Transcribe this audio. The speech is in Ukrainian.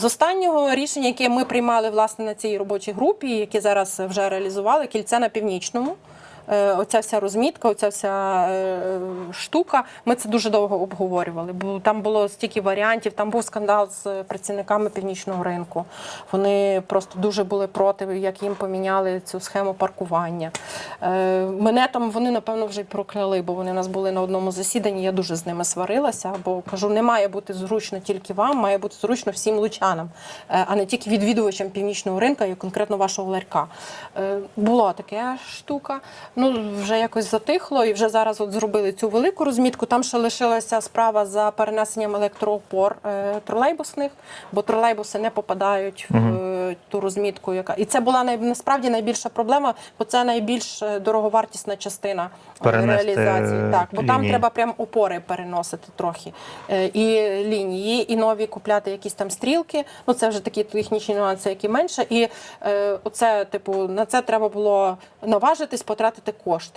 З останнього рішення, яке ми приймали власне на цій робочій групі, яке зараз вже реалізували, кільце на північному. Е, Оця вся розмітка, оця вся е, штука. Ми це дуже довго обговорювали. Бо там було стільки варіантів. Там був скандал з працівниками північного ринку. Вони просто дуже були проти, як їм поміняли цю схему паркування. Е, Мене там вони напевно вже й прокляли, бо вони нас були на одному засіданні. Я дуже з ними сварилася, бо кажу, не має бути зручно тільки вам, має бути зручно всім лучанам, а не тільки відвідувачам північного ринку і конкретно вашого ларька. Була така штука. Ну вже якось затихло, і вже зараз от зробили цю велику розмітку. Там ще лишилася справа за перенесенням електроопор е, тролейбусних, бо тролейбуси не попадають в е, ту розмітку, яка і це була най... насправді найбільша проблема, бо це найбільш е, дороговартісна частина е, Перенести реалізації. Так, бо там треба прям опори переносити трохи. Е, І лінії, і нові купляти якісь там стрілки. Ну це вже такі технічні нюанси, які менше. І е, оце, типу, на це треба було наважитись, потратити кошти.